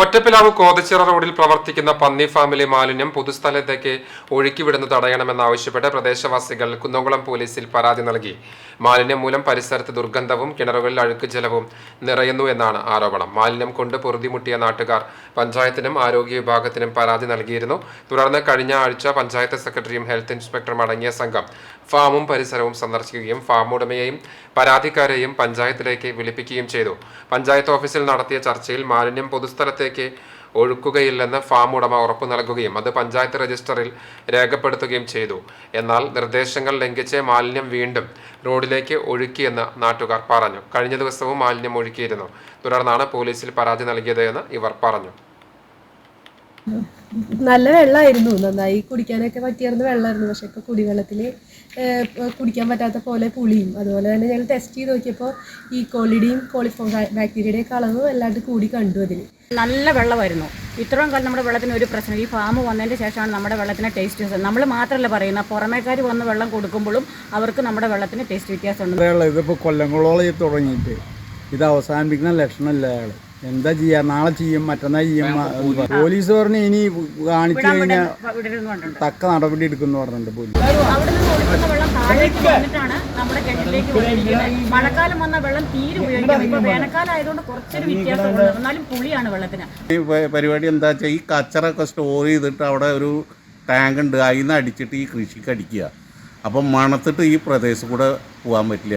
ഒറ്റപ്പിലാവ് കോതച്ചിറ റോഡിൽ പ്രവർത്തിക്കുന്ന പന്നി ഫാമിലെ മാലിന്യം പൊതുസ്ഥലത്തേക്ക് ഒഴുക്കിവിടുന്നു തടയണമെന്നാവശ്യപ്പെട്ട് പ്രദേശവാസികൾ കുന്നംകുളം പോലീസിൽ പരാതി നൽകി. മാലിന്യം മൂലം പരിസരത്ത് ദുർഗന്ധവും കിണറുകളിൽ അഴുക്ക് ജലവും നിറയുന്നു എന്നാണ് ആരോപണം. മാലിന്യം കൊണ്ട് പൊറുതിമുട്ടിയ നാട്ടുകാർ പഞ്ചായത്തിനും ആരോഗ്യ വിഭാഗത്തിനും പരാതി നൽകിയിരുന്നു. തുടർന്ന് കഴിഞ്ഞ ആഴ്ച പഞ്ചായത്ത് സെക്രട്ടറിയും ഹെൽത്ത് ഇൻസ്പെക്ടറും അടങ്ങിയ സംഘം ഫാമും പരിസരവും സന്ദർശിക്കുകയും ഫാം ഉടമയെയും പരാതിക്കാരെയും പഞ്ചായത്തിലേക്ക് വിളിപ്പിക്കുകയും ചെയ്തു. പഞ്ചായത്ത് ഓഫീസിൽ നടത്തിയ ചർച്ചയിൽ മാലിന്യം പൊതുസ്ഥലത്തേക്ക് ഒഴുക്കുകയില്ലെന്ന് ഫാം ഉടമ ഉറപ്പു നൽകുകയും അത് പഞ്ചായത്ത് രജിസ്റ്ററിൽ രേഖപ്പെടുത്തുകയും ചെയ്തു. എന്നാൽ നിർദ്ദേശങ്ങൾ ലംഘിച്ച് മാലിന്യം വീണ്ടും റോഡിലേക്ക് ഒഴുക്കിയെന്ന് നാട്ടുകാർ പറഞ്ഞു. കഴിഞ്ഞ ദിവസവും മാലിന്യം ഒഴുക്കിയിരുന്നു. തുടർന്നാണ് പോലീസിൽ പരാതി നൽകിയത് ഇവർ പറഞ്ഞു. നല്ല വെള്ളമായിരുന്നു നന്നായി കുടിക്കാനൊക്കെ പറ്റിയിരുന്ന വെള്ളമായിരുന്നു പക്ഷെ ഇപ്പോൾ കുടിവെള്ളത്തിൽ കുടിക്കാൻ പറ്റാത്ത പോലെ പുളിയും. അതുപോലെ തന്നെ ഞങ്ങൾ ടെസ്റ്റ് ചെയ്ത് നോക്കിയപ്പോൾ ഈ കോളിയുടെയും കോളിഫോം ബാക്ടീരിയയുടെ അളവ് വല്ലാണ്ട് കൂടി കണ്ടു അതിൽ നല്ല വെള്ളമായിരുന്നു. ഇത്രയും കാലം നമ്മുടെ വെള്ളത്തിന് ഒരു പ്രശ്നം. ഈ ഫാം വന്നതിന്റെ ശേഷമാണ് നമ്മുടെ വെള്ളത്തിന് ടേസ്റ്റ് വ്യത്യാസം. നമ്മൾ മാത്രമല്ല പറയുന്നത് പുറമേക്കാർ വന്ന് വെള്ളം കൊടുക്കുമ്പോഴും അവർക്ക് നമ്മുടെ വെള്ളത്തിന് ടേസ്റ്റ് വ്യത്യാസമുണ്ട്. വെള്ളം ഇതിപ്പോൾ കൊല്ലങ്ങളോളം ഇത് തുടങ്ങിയിട്ട്. ഇത് അവസാനിപ്പിക്കുന്ന ലക്ഷണമല്ല അയാൾ എന്താ ചെയ്യാ? നാളെ ചെയ്യും മറ്റന്നാ ചെയ്യും പോലീസ് പറഞ്ഞു ഇനി കാണിച്ചു കഴിഞ്ഞാൽ തക്ക നടപടി എടുക്കുന്നു പറഞ്ഞിട്ടുണ്ട് പോലീസ്. മഴക്കാലം വന്ന വെള്ളം തീരെ ഉപയോഗിക്കാം ഇപ്പൊ വേനൽക്കാലം ആയതുകൊണ്ട് കുറച്ചൊരു വ്യത്യാസമുണ്ട്. എന്നാലും പുളിയാണ് വെള്ളത്തിന്. ഈ പരിപാടി എന്താ വെച്ചാൽ ഈ കച്ചറൊക്കെ സ്റ്റോർ ചെയ്തിട്ട് അവിടെ ഒരു ടാങ്ക് ഉണ്ട് അതിൽ നിന്ന് അടിച്ചിട്ട് ഈ കൃഷിക്ക് അടിക്കുക. അപ്പം മണത്തിട്ട് ഈ പ്രദേശം കൂടെ പോകാൻ പറ്റില്ല.